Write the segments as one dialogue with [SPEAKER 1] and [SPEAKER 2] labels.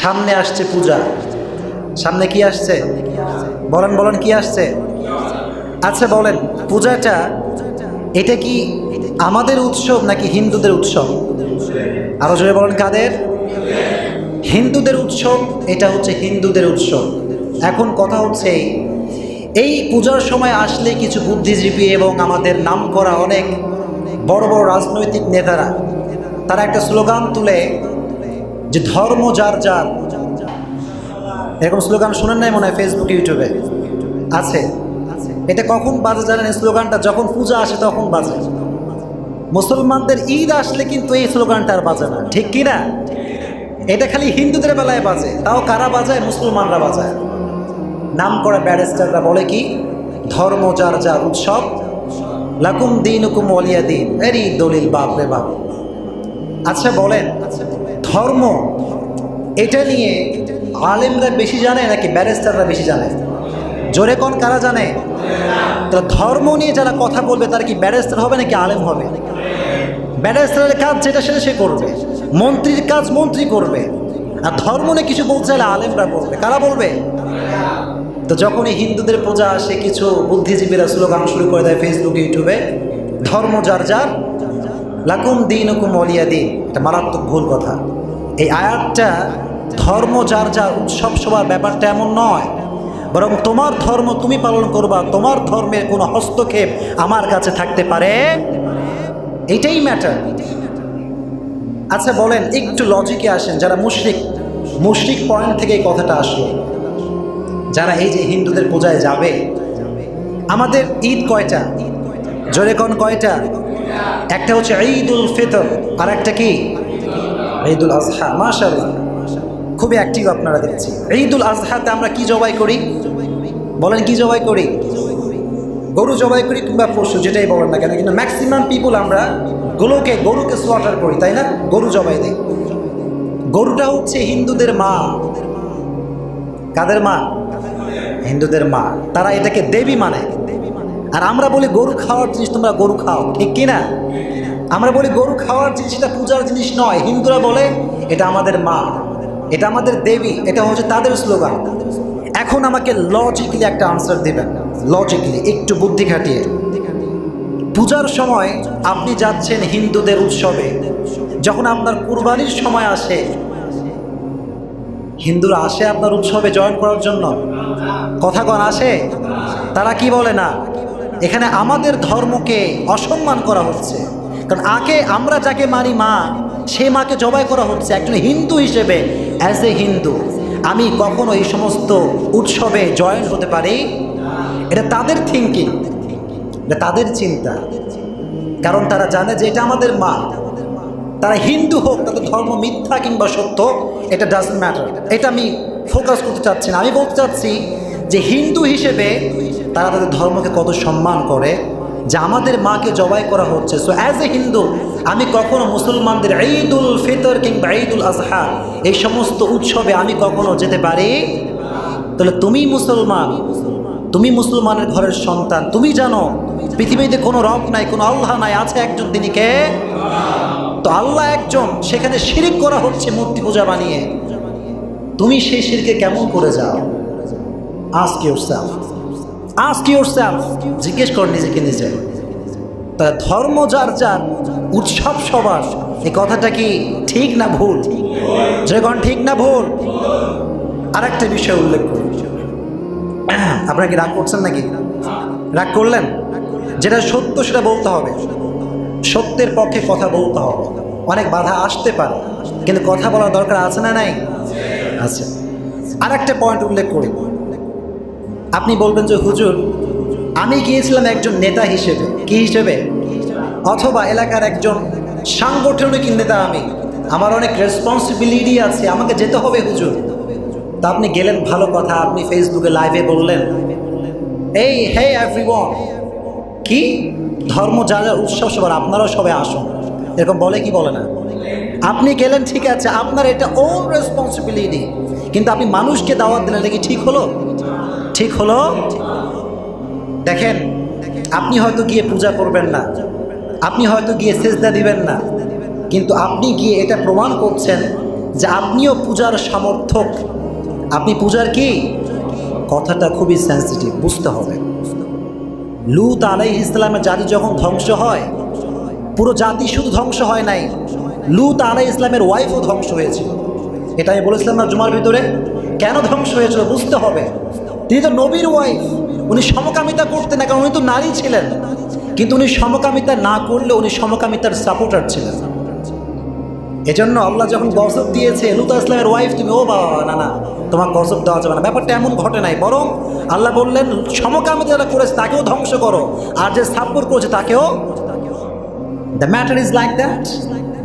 [SPEAKER 1] সামনে আসছে পূজা। সামনে কি আসছে? বলেন বলেন কি আসছে? আচ্ছা বলেন পূজাটা এটা কি আমাদের উৎসব নাকি হিন্দুদের উৎসব? আরও জোরে বলেন কাদের? হিন্দুদের উৎসব এটা হচ্ছে হিন্দুদের উৎসব। এখন কথা হচ্ছে এই, পূজার সময় আসলে কিছু বুদ্ধিজীবী এবং আমাদের নাম করা অনেক বড় বড় রাজনৈতিক নেতারা তারা একটা স্লোগান তুলে যে ধর্ম যার যার। এরকম স্লোগান শোনেন নাই মনে হয় ফেসবুক ইউটিউবে আছে। এটা কখন বাজে জানেন এই স্লোগানটা? যখন পূজা আসে তখন বাজে। মুসলমানদের ঈদ আসলে কিন্তু এই স্লোগানটা আর বাজে না। ঠিক কি না? এটা খালি হিন্দুদের বেলায় বাজে। তাও কারা বাজায়? মুসলমানরা বাজায়। নাম করা ব্যারিস্টাররা বলে কি? ধর্ম যার যার উৎসব। লাকুম দিন হুকুম অলিয়া দিন। এরই দলিল বাপ রে বাপ। আচ্ছা বলেন। ধর্ম, এটা নিয়ে আলেমরা বেশি জানে নাকি ব্যারিস্টাররা বেশি জানে? জোরে কোন কারা জানে? তারা ধর্ম নিয়ে যারা কথা বলবে, তারা কি ব্যারিস্টার হবে নাকি আলেম হবে? ব্যারিস্টারের কাজ যেটা সেটা সে করবে। মন্ত্রীর কাজ মন্ত্রী করবে। আর ধর্ম নিয়ে কিছু বলতে চাইলে আলেমরা বলবে। কারা বলবে? তো যখনই হিন্দুদের পূজা আসে, কিছু বুদ্ধিজীবীরা স্লোগান শুরু করে দেয় ফেসবুক ইউটিউবে ধর্ম যার যার, লাকুম দিন হুকুম অলিয়া দিন। এটা মারাত্মক ভুল কথা। এই আয়াতটা ধর্ম যার যার উৎসব সবার ব্যাপারটা এমন নয়। বরং তোমার ধর্ম তুমি পালন করবা, তোমার ধর্মের কোনো হস্তক্ষেপ আমার কাছে থাকতে পারে। এটাই ম্যাটার আচ্ছা বলেন, একটু লজিকে আসেন, যারা মুশরিক মুশরিক পয়েন্ট থেকে এই কথাটা আসলো। যারা এই যে হিন্দুদের পূজায় যাবে, আমাদের ঈদ কয়টা? জোরে কোন কয়টা? একটা হচ্ছে ঈদুল ফিতর আর একটা কি? ঈদুল আজহা মাশাল্লাহ খুবই অ্যাক্টিভ আপনারা দেখছি। ঈদুল আজহাতে আমরা কি জবাই করি? বলেন কি জবাই করি? গরু জবাই করি কিংবা পশু, যেটাই বলেন না কেন, কিন্তু ম্যাক্সিমাম পিপুল আমরা গরুকে গরুকে স্লটার করি, তাই না? গরু জবাই দিই। গরুটা হচ্ছে হিন্দুদের মা। কাদের মা? হিন্দুদের মা। তারা এটাকে দেবী মানে। আর আমরা বলি গরু খাওয়ার জিনিস, তোমরা গরু খাও। ঠিক কি না আমরা বলি গরু খাওয়ার জিনিস এটা পূজার জিনিস নয়। হিন্দুরা বলে এটা আমাদের মা, এটা আমাদের দেবী, এটা হচ্ছে তাদের স্লোগান। এখন আমাকে লজিক্যালি একটা আনসার দেবেন। লজিক্যালি একটু বুদ্ধি খাটিয়ে। পূজার সময় আপনি যাচ্ছেন হিন্দুদের উৎসবে। যখন আপনার কুরবানির সময় আসে, হিন্দুরা আসে আপনার উৎসবে জয়েন করার জন্য। কথা কন, আসে? তারা কি বলে না? এখানে আমাদের ধর্মকে অসম্মান করা হচ্ছে। কারণ আগে আমরা যাকে মানি মা, সে মাকে জবাই করা হচ্ছে একজন হিন্দু হিসেবে অ্যাজ এ হিন্দু। আমি কখনো এই সমস্ত উৎসবে জয়েন হতে পারি? এটা তাদের থিঙ্কিং এটা তাদের চিন্তা। কারণ তারা জানে যে এটা আমাদের মা। তারা হিন্দু হোক, তাদের ধর্ম মিথ্যা কিংবা সত্য, এটা ডাজন্ট ম্যাটার এটা আমি ফোকাস করতে চাচ্ছি না। আমি বলতে চাচ্ছি যে হিন্দু হিসেবে তারা তাদের ধর্মকে কত সম্মান করে। যে আমাদের মাকে জবাই করা হচ্ছে। সো অ্যাজ এ হিন্দু আমি কখনো মুসলমানদের ঈদ উল ফিতর কিংবা ঈদ উল আজহা, এই সমস্ত উৎসবে আমি কখনো যেতে পারি? তাহলে তুমি মুসলমান, তুমি মুসলমানের ঘরের সন্তান, তুমি জানো, পৃথিবীতে কোনো রব নাই, কোনো আল্লাহ নাই, আছে একজন তিনি কে? তো আল্লাহ একজন, সেখানে শিরিক করা হচ্ছে, মূর্তি পূজা বানিয়ে। তুমি সেই শিরকে কেমন করে যাও? আজকে সেলফ আস্ক ইউর সেলফ জিজ্ঞেস কর নিজেকে নিজে। তা ধর্ম যার যার, উৎসব সবার, এই কথাটা কি ঠিক না ভুল? যেখন ঠিক না ভুল? আর একটা বিষয় উল্লেখ করি আপনারা কি রাগ করছেন নাকি? রাগ করলেন? যেটা সত্য সেটা বলতে হবে। সত্যের পক্ষে কথা বলতে হবে। অনেক বাধা আসতে পারে, কিন্তু কথা বলার দরকার আছে না নাই? আছে। আর একটা পয়েন্ট উল্লেখ করি। আপনি বলবেন যে, হুজুর, আমি গিয়েছিলাম একজন নেতা হিসেবে। কি হিসেবে? অথবা এলাকার একজন সাংগঠনিক নেতা আমি। আমার অনেক রেসপন্সিবিলিটি আছে, আমাকে যেতে হবে, হুজুর। তা আপনি গেলেন, ভালো কথা, আপনি ফেসবুকে লাইভে বললেন। এই হে এভরিওয়ান কি? ধর্ম, যা যা, উৎসব, সবার, আপনারাও সবাই আসুন। এরকম বলে কি বলে না? আপনি গেলেন, ঠিক আছে, আপনার এটা ওন রেসপন্সিবিলিটি কিন্তু আপনি মানুষকে দাওয়াত দিলেন, এটা কি ঠিক হলো? ঠিক হলো? দেখেন, আপনি হয়তো গিয়ে পূজা করবেন না, আপনি হয়তো গিয়ে সেজদা দিবেন না, কিন্তু আপনি গিয়ে এটা প্রমাণ করছেন যে আপনিও পূজার সমর্থক। আপনি পূজার কি? কথাটা খুবই সেন্সিটিভ বুঝতে হবে। লুত আলাই ইসলামের জাতি যখন ধ্বংস হয়, পুরো জাতি শুধু ধ্বংস হয় নাই, লুত আলাই ইসলামের ওয়াইফও ধ্বংস হয়েছিল। এটা আমি বলেছিলাম না জুমার ভিতরে? কেন ধ্বংস হয়েছিল বুঝতে হবে। তিনি তো নবীর ওয়াইফ উনি সমকামিতা করতেন না, কারণ উনি তো নারী ছিলেন। কিন্তু উনি সমকামিতা না করলে উনি সমকামিতার সাপোর্টার ছিলেন। এজন্য আল্লাহ যখন গজব দিয়েছে, লুতা ইসলামের ওয়াইফ তুমি, ও বাবা, না না, তোমার গজব দেওয়া যাবে না। ব্যাপারটা এমন ঘটে নাই, বরং আল্লাহ বললেন, সমকামিতা যারা করেছে, তাকেও ধ্বংস করো। আর যে সাপোর্ট করেছে, তাকেও the matter is like that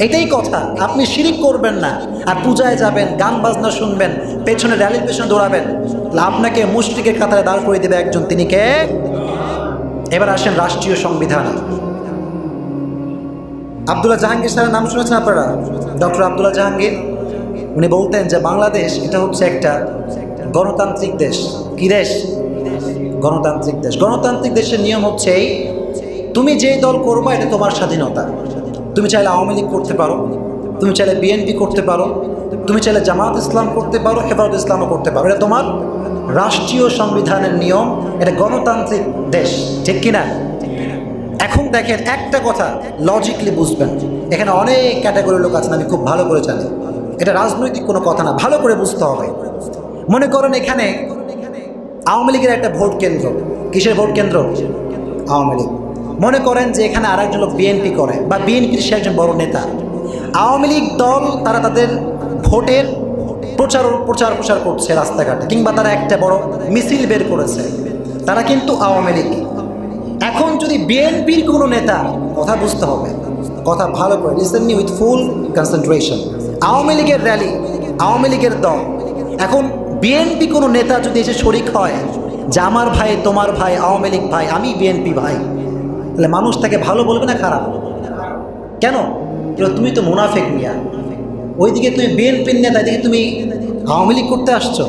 [SPEAKER 1] এটাই কথা। আপনি শিরিক করবেন না, আর পূজায় যাবেন, গান বাজনা শুনবেন, পেছনে র্যালির দৌড়াবেন। আপনাকে মুশরিকের কাতারে দাঁড় করে দেবে একজন, তিনি কে? এবার আসেন রাষ্ট্রীয় সংবিধান। আবদুল্লাহ জাহাঙ্গীর স্যারের নাম শুনেছেন আপনারা? ডক্টর আবদুল্লাহ জাহাঙ্গীর। উনি বলতেন যে বাংলাদেশ, এটা হচ্ছে একটা গণতান্ত্রিক দেশ। কি দেশ? গণতান্ত্রিক দেশ। গণতান্ত্রিক দেশের নিয়ম হচ্ছে এই, তুমি যে দল করবা, এটা তোমার স্বাধীনতা। তুমি চাইলে আওয়ামী লীগ করতে পারো। তুমি চাইলে বিএনপি করতে পারো। তুমি চাইলে জামাত ইসলাম করতে পারো, হেফাজত ইসলামও করতে পারো। এটা তোমার রাষ্ট্রীয় সংবিধানের নিয়ম, এটা গণতান্ত্রিক দেশ, ঠিক কিনা? এখন দেখেন একটা কথা লজিকলি বুঝবেন। এখানে অনেক ক্যাটাগরির লোক আছেন, আমি খুব ভালো করে জানি। এটা রাজনৈতিক কোনো কথা না, ভালো করে বুঝতে হবে। মনে করেন এখানে আওয়ামী লীগের একটা ভোট কেন্দ্র। কিসের ভোট কেন্দ্র? আওয়ামী লীগ। মনে করেন যে এখানে আর একজন লোক বিএনপি করে, বা বিএনপির সে একজন বড় নেতা। আওয়ামী লীগ দল, তারা তাদের ভোটের প্রচার প্রচার প্রচার করছে রাস্তাঘাটে, কিংবা তারা একটা বড় মিছিল বের করেছে। তারা কিন্তু আওয়ামী লীগ। এখন যদি বিএনপির কোনো নেতা, কথা বুঝতে হবে, কথা ভালো করে me with full concentration Awami লীগের র্যালি আওয়ামী লীগের দল। এখন বিএনপি কোনো নেতা যদি এসে শরিক হয়, যে আমার ভাই, তোমার ভাই, আওয়ামী লীগ ভাই, আমি বিএনপি ভাই, তাহলে মানুষ তাকে ভালো বলবে না খারাপ? কেন? তুমি তো মুনাফেক মিয়া। ওইদিকে তুমি বিএনপির নেতা, এদিকে তুমি আওয়ামী লীগ করতে আসছো।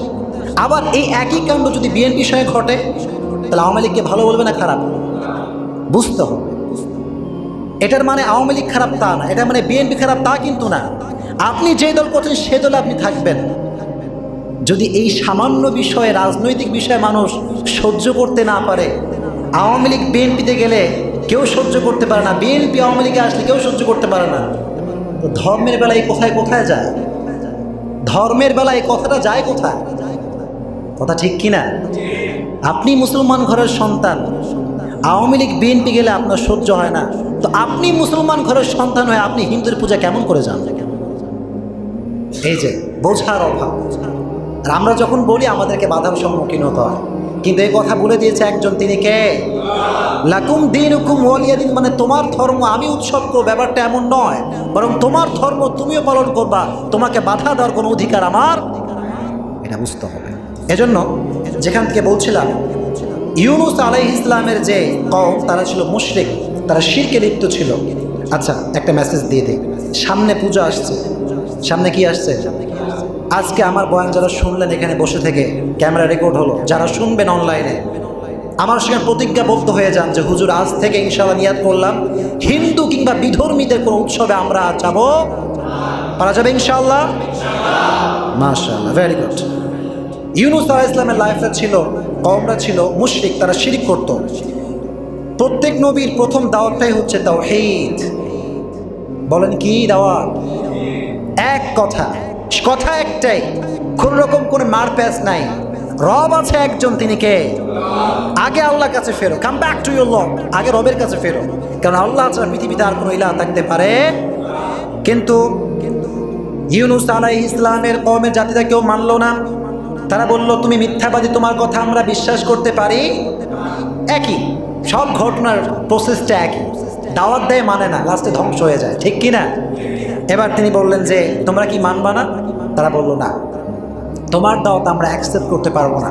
[SPEAKER 1] আবার এই একই কাণ্ড যদি বিএনপির সঙ্গে ঘটে, তাহলে আওয়ামী লীগকে ভালো বলবে না খারাপ? বুঝতে হবে। এটার মানে আওয়ামী লীগ খারাপ তা না এটা মানে বিএনপি খারাপ তা কিন্তু না। আপনি যে দল করছেন, সে দলে আপনি থাকবেন। যদি এই সামান্য বিষয়ে, রাজনৈতিক বিষয়ে মানুষ সহ্য করতে না পারে, আওয়ামী লীগ বিএনপিতে গেলে কেউ সহ্য করতে পারে না। বিএনপি আওয়ামী লীগে আসলে কেউ সহ্য করতে পারে না। তো ধর্মের বেলায় কোথায় কোথায় যায়? ধর্মের বেলায় কথাটা যায় কোথায়? কথা ঠিক কিনা আপনি মুসলমান ঘরের সন্তান। আওয়ামী লীগ, বিএনপি গেলে আপনার সহ্য হয় না। তো আপনি মুসলমান ঘরের সন্তান হয়ে আপনি হিন্দুর পূজা কেমন করে যান? এই যে, বোঝার অভাব। আর আমরা যখন বলি, আমাদেরকে বাধার সম্মুখীন হতে হয়। কিন্তু এই কথা বলে দিয়েছে একজন, তিনি কে? লাকুম দিন হুকুম ওয়ালিয়াদিন মানে তোমার ধর্ম, আমি উৎসব করব, ব্যাপারটা এমন নয়। বরং তোমার ধর্ম তুমিও পালন করবা, তোমাকে বাধা দেওয়ার কোনো অধিকার আমার এটা বুঝতে হবে। এজন্য যেখান থেকে বলছিলাম, ইউনুস আলাই ইসলামের যে কম তারা ছিল মুশরিক, তারা শিরকে লিপ্ত ছিল। আচ্ছা একটা মেসেজ দিয়ে দিই। সামনে পূজা আসছে। সামনে কি আসছে? আজকে আমার বয়ান যারা শুনলেন এখানে বসে থেকে, ক্যামেরা রেকর্ড হলো। যারা শুনবেন অনলাইনে আমার সঙ্গে প্রতিজ্ঞাবদ্ধ হয়ে যান যে হুজুর আজ থেকে ইনশাল্লাহ নিয়াদ করলাম। হিন্দু কিংবা বিধর্মীদের কোনো উৎসবে আমরা যাব পারা যাবে ইনশাল্লাহ মাশাল্লাহ ভেরি গুড ইউনুস আলাহ ইসলামের লাইফটা ছিল কমরা ছিল মুশরিক তারা শিরিক করত। প্রত্যেক নবীর প্রথম দাওয়াতটাই হচ্ছে তাওহীদ। বলেন কি দাওয়াত? এক কথা কথা একটাই কোন রকম কোনো মার প্যাচ নাই। রব আছে একজন, তিনি কে? আগে আল্লাহর কাছে ফেরো come back to your lord আগে রবের কাছে ফেরো। কারণ আল্লাহ ছাড়া পৃথিবীতে আর কোনো ইলা থাকতে পারে? কিন্তু ইউনুস আলাই ইসলামের কমের জাতিটা কেউ মানলো না। তারা বলল, তুমি মিথ্যাবাদী, তোমার কথা আমরা বিশ্বাস করতে পারি। একই, সব ঘটনার প্রসেসটা একই। দাওয়াত দেয় মানে না লাস্টে ধ্বংস হয়ে যায়, ঠিক কি না এবার তিনি বললেন যে, তোমরা কি মানবা না? তারা বলল, না। তোমার দাওয়াত আমরা অ্যাকসেপ্ট করতে পারব না।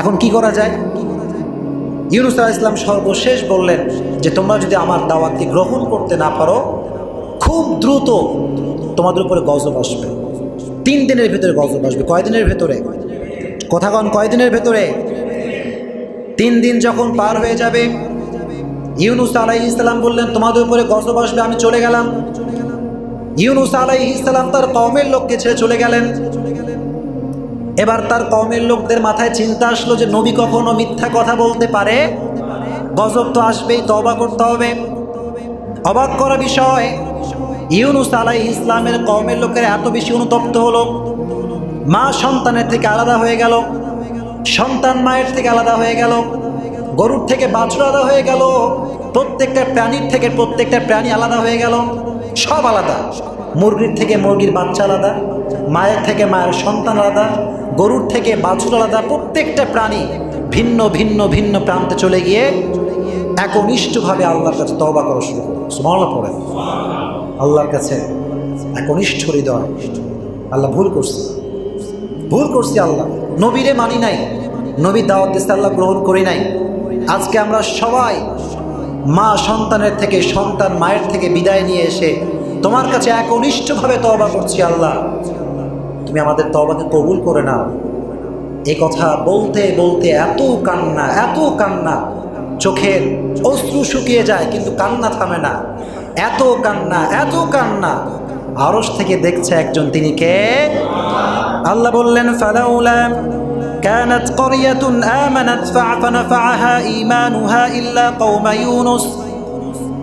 [SPEAKER 1] এখন কি করা যায়? ইউনুস আলাহ ইসলাম সর্বশেষ বললেন যে, তোমরা যদি আমার দাওয়াতকে গ্রহণ করতে না পারো, খুব দ্রুত তোমাদের উপরে গজব আসবে। তিন দিনের ভেতরে গজব আসবে। কয়দিনের ভেতরে? কথা কন কয়দিনের ভেতরে? তিন দিন যখন পার হয়ে যাবে, ইউনুস আলাই ইসলাম বললেন, তোমাদের উপরে গজব আসবে, আমি চলে গেলাম। ইউনুস আলাইহিস ইসলাম তার কওমের লোককে ছেড়ে চলে গেলেন। এবার তার কওমের লোকদের মাথায় চিন্তা আসলো যে নবী কখনো মিথ্যা কথা বলতে পারে। গজব তো আসবেই তবা করতে হবে। অবাক করা বিষয়, ইউনুস আলাই ইসলামের কওমের লোকের এত বেশি অনুতপ্ত হলো। মা সন্তানের থেকে আলাদা হয়ে গেল, সন্তান মায়ের থেকে আলাদা হয়ে গেল, গরুর থেকে বাছুর আলাদা হয়ে গেল, প্রত্যেকটা প্রাণীর থেকে প্রত্যেকটা প্রাণী আলাদা হয়ে গেল, সব আলাদা। মুরগির থেকে মুরগির বাচ্চা আলাদা। মায়ের থেকে মায়ের সন্তান আলাদা, গরুর থেকে বাছুর আলাদা, প্রত্যেকটা প্রাণী ভিন্ন ভিন্ন ভিন্ন প্রান্তে চলে গিয়ে একনিষ্ঠভাবে আল্লাহর কাছে তবা করা শুরু করল। সুমাল্লা পড়ে আল্লাহর কাছে একনিষ্ঠ হৃদয়। আল্লাহ ভুল করছে। ভুল করছি আল্লাহ। নবীরে মানি নাই। নবী দাওয়াত আল্লাহ গ্রহণ করি নাই। আজকে আমরা সবাই মা সন্তানের থেকে, সন্তান মায়ের থেকে বিদায় নিয়ে এসে তোমার কাছে একনিষ্ঠভাবে তওবা করছি আল্লাহ। তুমি আমাদের তওবাকে কবুল করে নাও এ কথা বলতে বলতে এত কান্না এত কান্না চোখের অশ্রু শুকিয়ে যায় কিন্তু কান্না থামে না এত কান্না এত কান্না আরস থেকে দেখছে একজন তিনি কে আল্লাহ বললেন ফালাউলা كانت قرية آمنت فع- فنفعها إيمانها إلا قوم يونس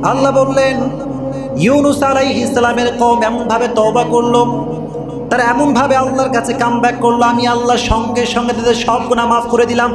[SPEAKER 1] আল্লাহ বললেন ইউনুস আলাইহিস ইসলামের কম এমনভাবে তওবা করলো তারা এমনভাবে আল্লাহর কাছে কাম ব্যাক করল, আমি আল্লাহর সঙ্গে সঙ্গে তাদের সব গুণা মাফ করে দিলাম।